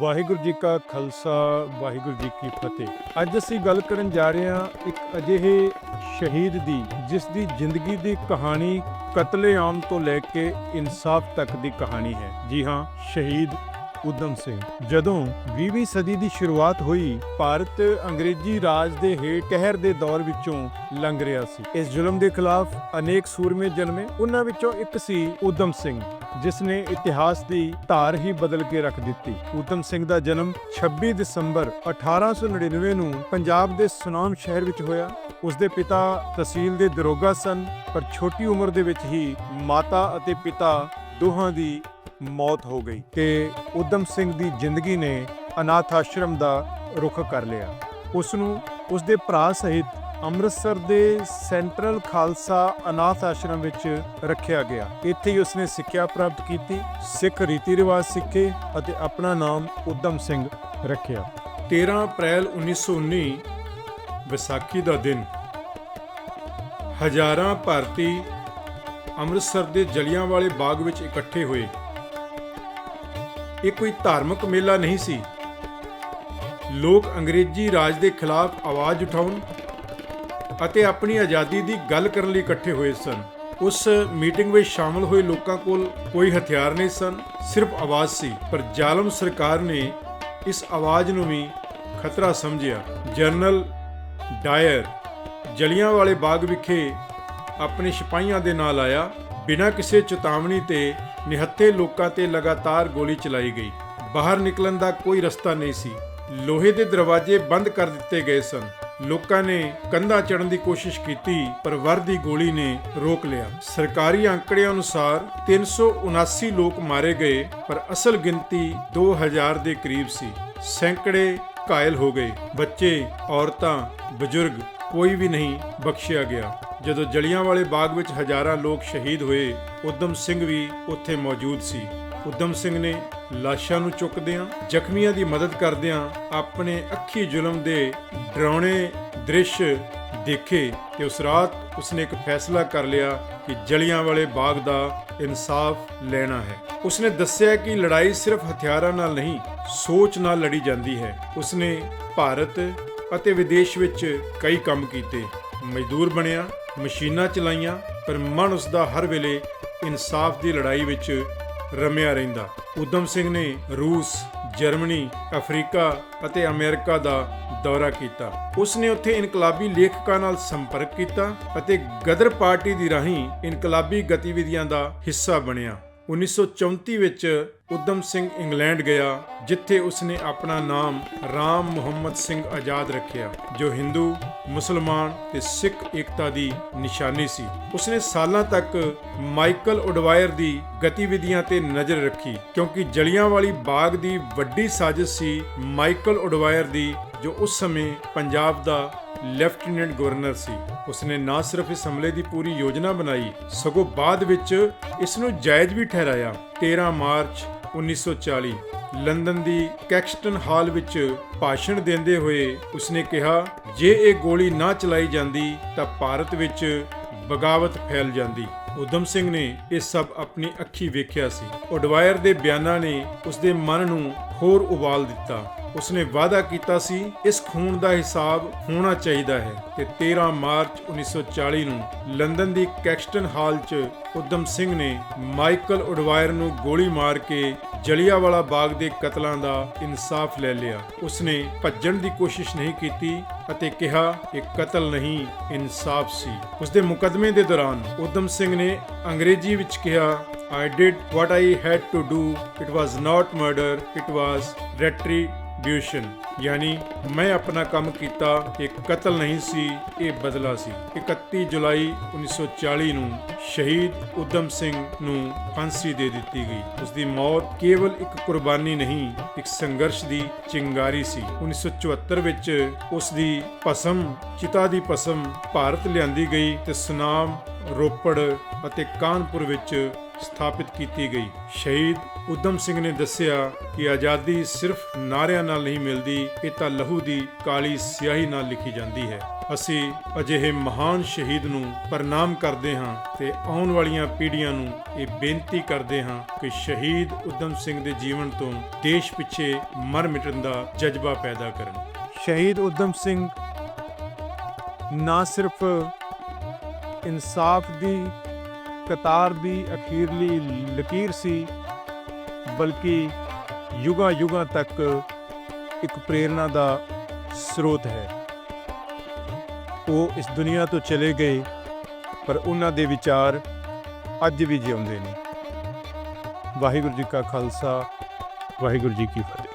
ਵਾਹਿਗੁਰੂ ਜੀ ਕਾ ਖਾਲਸਾ, ਵਾਹਿਗੁਰੂ ਜੀ ਕੀ ਫਤਿਹ। ਅੱਜ ਅਸੀਂ ਗੱਲ ਕਰਨ ਜਾ ਰਹੇ ਹਾਂ ਇੱਕ ਅਜਿਹੇ ਸ਼ਹੀਦ ਦੀ, ਜਿਸ ਦੀ ਜ਼ਿੰਦਗੀ ਦੀ ਕਹਾਣੀ ਕਤਲੇਆਮ ਤੋਂ ਲੈ ਕੇ ਇਨਸਾਫ ਤੱਕ ਦੀ ਕਹਾਣੀ ਹੈ। ਜੀ ਹਾਂ, ਸ਼ਹੀਦ ਉਦਮ ਸਿੰਘ। ਜਦੋਂ 20ਵੀਂ ਸਦੀ ਦੀ ਸ਼ੁਰੂਆਤ ਹੋਈ, ਭਾਰਤ ਅੰਗਰੇਜ਼ੀ ਰਾਜ ਦੇ ਹੇਠ ਕਹਿਰ ਦੇ ਦੌਰ ਵਿੱਚੋਂ ਲੰਘ ਰਿਹਾ ਸੀ। ਇਸ ਜ਼ੁਲਮ ਦੇ ਖਿਲਾਫ ਅਨੇਕ ਸੂਰਮੇ ਜਨਮੇ, ਉਹਨਾਂ ਵਿੱਚੋਂ ਇੱਕ ਸੀ ਉਦਮ ਸਿੰਘ, ਜਿਸ ਨੇ ਇਤਿਹਾਸ ਦੀ ਧਾਰ ਹੀ ਬਦਲ ਕੇ ਰੱਖ ਦਿੱਤੀ। ਊਧਮ ਸਿੰਘ ਦਾ ਜਨਮ 26 ਦਸੰਬਰ 1899 ਨੂੰ ਪੰਜਾਬ ਦੇ ਸੁਨਾਮ ਸ਼ਹਿਰ ਵਿੱਚ ਹੋਇਆ। ਉਸ ਦੇ ਪਿਤਾ ਤਹਿਸੀਲ ਦੇ ਦਰੋਗਾ ਸਨ, ਪਰ ਛੋਟੀ ਉਮਰ ਦੇ ਵਿੱਚ ਹੀ ਮਾਤਾ ਅਤੇ ਪਿਤਾ ਦੋਹਾਂ ਦੀ ਮੌਤ ਹੋ ਗਈ ਤੇ ਊਧਮ ਸਿੰਘ ਦੀ ਜ਼ਿੰਦਗੀ ਨੇ ਅਨਾਥ ਆਸ਼ਰਮ ਦਾ ਰੁਖ ਕਰ ਲਿਆ। ਉਸ ਨੂੰ ਉਸ ਦੇ ਭਰਾ ਸਹਿਤ ਅੰਮ੍ਰਿਤਸਰ ਦੇ ਸੈਂਟਰਲ ਖਾਲਸਾ ਅਨਾਥ ਆਸ਼ਰਮ ਵਿੱਚ ਰੱਖਿਆ ਗਿਆ। ਇੱਥੇ ਹੀ ਉਸਨੇ ਸਿੱਖਿਆ ਪ੍ਰਾਪਤ ਕੀਤੀ, ਸਿੱਖ ਰੀਤੀ ਰਿਵਾਜ ਸਿੱਖੇ ਅਤੇ ਆਪਣਾ ਨਾਮ ਉਦਮ ਸਿੰਘ ਰੱਖਿਆ। 13 ਅਪ੍ਰੈਲ 1919 ਵਿਸਾਖੀ ਦਾ ਦਿਨ। ਹਜ਼ਾਰਾਂ ਭਾਰਤੀ ਅੰਮ੍ਰਿਤਸਰ ਦੇ ਜਲਿਆਂਵਾਲੇ ਬਾਗ ਵਿੱਚ ਇਕੱਠੇ ਹੋਏ। ਇਹ ਕੋਈ ਧਾਰਮਿਕ ਮੇਲਾ ਨਹੀਂ ਸੀ। ਲੋਕ ਅੰਗਰੇਜ਼ੀ ਰਾਜ ਦੇ ਖਿਲਾਫ ਆਵਾਜ਼ ਉਠਾਉਣ ਅਤੇ ਆਪਣੀ ਆਜ਼ਾਦੀ ਦੀ ਗੱਲ ਕਰਨ ਲਈ ਇਕੱਠੇ ਹੋਏ ਸਨ। ਉਸ ਮੀਟਿੰਗ ਵਿੱਚ ਸ਼ਾਮਲ ਹੋਏ ਲੋਕਾਂ ਕੋਲ ਕੋਈ ਹਥਿਆਰ ਨਹੀਂ ਸਨ, ਸਿਰਫ ਆਵਾਜ਼ ਸੀ। ਪਰ ਜ਼ਾਲਮ ਸਰਕਾਰ ਨੇ ਇਸ ਆਵਾਜ਼ ਨੂੰ ਵੀ ਖਤਰਾ ਸਮਝਿਆ। ਜਨਰਲ ਡਾਇਰ ਜਲਿਆਂਵਾਲੇ ਬਾਗ ਵਿਖੇ ਆਪਣੇ ਸਿਪਾਹੀਆਂ ਦੇ ਨਾਲ ਆਇਆ। ਬਿਨਾਂ ਕਿਸੇ ਚੇਤਾਵਨੀ ਤੇ ਨਿਹੱਥੇ ਲੋਕਾਂ ਤੇ ਲਗਾਤਾਰ ਗੋਲੀ ਚਲਾਈ ਗਈ। ਬਾਹਰ ਨਿਕਲਣ ਦਾ ਕੋਈ ਰਸਤਾ ਨਹੀਂ ਸੀ। ਲੋਹੇ ਦੇ ਦਰਵਾਜ਼ੇ ਬੰਦ ਕਰ ਦਿੱਤੇ ਗਏ ਸਨ। ਲੋਕਾਂ ਨੇ ਕੰਧਾਂ ਚੜਨ ਦੀ ਕੋਸ਼ਿਸ਼ ਕੀਤੀ, ਪਰ ਵਰ ਦੀ ਗੋਲੀ ਨੇ ਰੋਕ ਲਿਆ। ਸਰਕਾਰੀ ਅੰਕੜਿਆਂ ਅਨੁਸਾਰ 379 ਲੋਕ ਮਾਰੇ ਗਏ, ਪਰ ਅਸਲ ਗਿਣਤੀ 2000 ਦੇ ਕਰੀਬ ਸੀ। ਸੈਂਕੜੇ ਘਾਇਲ ਹੋ ਗਏ। ਬੱਚੇ, ਔਰਤਾਂ, ਬਜ਼ੁਰਗ, ਕੋਈ ਵੀ ਨਹੀਂ ਬਖਸ਼ਿਆ ਗਿਆ। ਜਦੋਂ ਜਲਿਆਂਵਾਲੇ ਬਾਗ ਵਿੱਚ ਹਜ਼ਾਰਾਂ ਲੋਕ ਸ਼ਹੀਦ ਹੋਏ, ਉਦਮ ਸਿੰਘ ਵੀ ਉੱਥੇ ਮੌਜੂਦ ਸੀ। ਉਦਮ ਸਿੰਘ ਨੇ ਲਾਸ਼ਾਂ ਨੂੰ ਚੁੱਕਦਿਆਂ, ਜ਼ਖਮੀਆਂ ਦੀ ਮਦਦ ਕਰਦਿਆਂ ਆਪਣੇ ਅੱਖੀ ਜ਼ੁਲਮ ਦੇ ਡਰਾਉਣੇ ਦ੍ਰਿਸ਼ ਦੇਖੇ ਤੇ ਉਸ ਰਾਤ ਉਸਨੇ ਇੱਕ ਫੈਸਲਾ ਕਰ ਲਿਆ ਕਿ ਜਲਿਆਂਵਾਲੇ ਬਾਗ ਦਾ ਇਨਸਾਫ ਲੈਣਾ ਹੈ। ਉਸਨੇ ਦੱਸਿਆ ਕਿ ਲੜਾਈ ਸਿਰਫ ਹਥਿਆਰਾਂ ਨਾਲ ਨਹੀਂ, ਸੋਚ ਨਾਲ ਲੜੀ ਜਾਂਦੀ ਹੈ। ਉਸਨੇ ਭਾਰਤ ਅਤੇ ਵਿਦੇਸ਼ ਵਿੱਚ ਕਈ ਕੰਮ ਕੀਤੇ। ਮਜ਼ਦੂਰ ਬਣਿਆ ਮਸ਼ੀਨਾਂ ਚਲਾਈਆਂ, ਪਰ ਮਨ ਉਸ ਦਾ ਹਰ ਵੇਲੇ ਇਨਸਾਫ ਦੀ ਲੜਾਈ ਵਿੱਚ ਰਮਿਆ ਰਹਿੰਦਾ। ਉਦਮ ਸਿੰਘ ਨੇ ਰੂਸ, ਜਰਮਨੀ, ਅਫਰੀਕਾ ਅਤੇ ਅਮਰੀਕਾ ਦਾ ਦੌਰਾ ਕੀਤਾ। ਉਸ ਨੇ ਉੱਥੇ ਇਨਕਲਾਬੀ ਲੇਖਕਾਂ ਨਾਲ ਸੰਪਰਕ ਕੀਤਾ ਅਤੇ ਗਦਰ ਪਾਰਟੀ ਦੀ ਰਾਹੀਂ ਇਨਕਲਾਬੀ ਗਤੀਵਿਧੀਆਂ ਦਾ ਹਿੱਸਾ ਬਣਿਆ। 1934 ਵਿੱਚ ਉਦਮ ਸਿੰਘ ਇੰਗਲੈਂਡ ਗਿਆ, ਜਿੱਥੇ ਉਸਨੇ ਆਪਣਾ ਨਾਮ ਰਾਮ ਮੁਹੰਮਦ ਸਿੰਘ ਆਜ਼ਾਦ ਰੱਖਿਆ, ਜੋ ਹਿੰਦੂ, ਮੁਸਲਮਾਨ ਤੇ ਸਿੱਖ ਏਕਤਾ ਦੀ ਨਿਸ਼ਾਨੀ ਸੀ। ਉਸਨੇ ਸਾਲਾਂ ਤੱਕ ਮਾਈਕਲ ਉਡਵਾਇਰ ਦੀ ਗਤੀਵਿਧੀਆਂ ਤੇ ਨਜ਼ਰ ਰੱਖੀ, ਕਿਉਂਕਿ ਜਲਿਆਂਵਾਲੀ ਬਾਗ ਦੀ ਵੱਡੀ ਸਾਜ਼ਿਸ਼ ਸੀ ਮਾਈਕਲ ਉਡਵਾਇਰ ਦੀ, ਜੋ ਉਸ ਸਮੇਂ ਪੰਜਾਬ ਦਾ ਲੈਫਟੀਨੈਂਟ ਗਵਰਨਰ ਸੀ। ਉਸਨੇ ਨਾ ਸਿਰਫ ਇਸ ਹਮਲੇ ਦੀ ਪੂਰੀ ਯੋਜਨਾ ਬਣਾਈ, ਸਗੋਂ ਬਾਅਦ ਵਿੱਚ ਇਸ ਨੂੰ ਜਾਇਜ਼ ਵੀ ਠਹਿਰਾਇਆ। 13 ਮਾਰਚ 1940 ਲੰਡਨ ਦੀ ਕੈਕਸਟਨ ਹਾਲ ਵਿੱਚ ਭਾਸ਼ਣ ਦਿੰਦੇ ਹੋਏ ਉਸਨੇ ਕਿਹਾ, ਜੇ ਇਹ ਗੋਲੀ ਨਾ ਚਲਾਈ ਜਾਂਦੀ ਤਾਂ ਭਾਰਤ ਵਿੱਚ ਬਗਾਵਤ ਫੈਲ ਜਾਂਦੀ। ਉਦਮ ਸਿੰਘ ਨੇ ਇਹ ਸਭ ਆਪਣੀ ਅੱਖੀ ਵੇਖਿਆ ਸੀ। ਉਡਵਾਇਰ ਦੇ ਬਿਆਨਾਂ ਨੇ ਉਸਦੇ ਮਨ ਨੂੰ ਹੋਰ ਉਬਾਲ ਦਿੱਤਾ। ਉਸਨੇ ਵਾਅਦਾ ਕੀਤਾ ਸੀ, ਇਸ ਖੂਨ ਦਾ ਹਿਸਾਬ ਹੋਣਾ ਚਾਹੀਦਾ ਹੈ ਤੇ 13 ਮਾਰਚ 1940 ਨੂੰ ਲੰਡਨ ਦੀ ਕੈਕਸਟਨ ਹਾਲ 'ਚ ਉਦਮ ਸਿੰਘ ਨੇ ਮਾਈਕਲ ਉਡਵਾਇਰ ਨੂੰ ਗੋਲੀ ਮਾਰ ਕੇ ਜਲਿਆਂਵਾਲਾ ਬਾਗ ਦੇ ਕਤਲਾਂ ਦਾ ਇਨਸਾਫ ਲੈ ਲਿਆ ਉਸਨੇ ਭੱਜਣ ਦੀ ਕੋਸ਼ਿਸ਼ ਨਹੀਂ ਕੀਤੀ ਅਤੇ ਕਿਹਾ ਇਹ ਕਤਲ ਨਹੀਂ, ਇਨਸਾਫ ਸੀ ਉਸਦੇ ਮੁਕਦਮੇ ਦੇ ਦੌਰਾਨ ਉਦਮ ਸਿੰਘ ਨੇ ਅੰਗਰੇਜ਼ੀ ਵਿੱਚ ਕਿਹਾ, I did what I had to do. It was not murder. It was retribution. ਯਾਨੀ ਮੈਂ ਆਪਣਾ ਕੰਮ ਕੀਤਾ, ਇਹ ਕਤਲ ਨਹੀਂ ਸੀ, ਇਹ ਬਦਲਾ ਸੀ। 31 ਜੁਲਾਈ 1940 ਨੂੰ ਸ਼ਹੀਦ ਉਦਮ ਸਿੰਘ ਨੂੰ ਫਾਂਸੀ ਦੇ ਦਿੱਤੀ ਗਈ। ਉਸ ਦੀ ਮੌਤ ਕੇਵਲ ਇੱਕ ਕੁਰਬਾਨੀ ਨਹੀਂ, ਇੱਕ ਸੰਘਰਸ਼ ਦੀ ਚਿੰਗਾਰੀ ਸੀ। 1974 ਵਿੱਚ ਉਸ ਦੀ ਭਸਮ, ਚਿਤਾ ਦੀ ਭਸਮ ਭਾਰਤ ਲਿਆਂਦੀ ਗਈ ਤੇ ਸੁਨਾਮ, ਰੋਪੜ ਅਤੇ ਕਾਨਪੁਰ ਵਿੱਚ ਸਥਾਪਿਤ ਕੀਤੀ ਗਈ। ਸ਼ਹੀਦ ਉਦਮ ਸਿੰਘ ਨੇ ਦੱਸਿਆ ਕਿ ਆਜ਼ਾਦੀ ਸਿਰਫ ਨਾਰਿਆਂ ਨਾਲ ਨਹੀਂ ਮਿਲਦੀ, ਇਹ ਤਾਂ ਲਹੂ ਦੀ ਕਾਲੀ ਸਿਆਹੀ ਨਾਲ ਲਿਖੀ ਜਾਂਦੀ ਹੈ। ਅਸੀਂ ਅਜਿਹੇ ਮਹਾਨ ਸ਼ਹੀਦ ਨੂੰ ਪ੍ਰਣਾਮ ਕਰਦੇ ਹਾਂ ਤੇ ਆਉਣ ਵਾਲੀਆਂ ਪੀੜ੍ਹੀਆਂ ਨੂੰ ਇਹ ਬੇਨਤੀ ਕਰਦੇ ਹਾਂ ਕਿ ਸ਼ਹੀਦ ਉਦਮ ਸਿੰਘ ਦੇ ਜੀਵਨ ਤੋਂ ਦੇਸ਼ ਪਿੱਛੇ ਮਰ ਮਿਟਣ ਦਾ ਜਜ਼ਬਾ ਪੈਦਾ ਕਰਨ। ਸ਼ਹੀਦ ਉਦਮ ਸਿੰਘ ਨਾ ਸਿਰਫ ਇਨਸਾਫ ਦੀ ਕਤਾਰ ਦੀ ਅਖੀਰਲੀ ਲਕੀਰ ਸੀ, ਬਲਕਿ ਯੁਗਾਂ ਯੁਗਾਂ ਤੱਕ ਇੱਕ ਪ੍ਰੇਰਣਾ ਦਾ ਸਰੋਤ ਹੈ। ਉਹ ਇਸ ਦੁਨੀਆ ਤੋਂ ਚਲੇ ਗਏ, ਪਰ ਉਹਨਾਂ ਦੇ ਵਿਚਾਰ ਅੱਜ ਵੀ ਜਿਉਂਦੇ ਨੇ। ਵਾਹਿਗੁਰੂ ਜੀ ਕਾ ਖਾਲਸਾ, ਵਾਹਿਗੁਰੂ ਜੀ ਕੀ ਫਤਿਹ।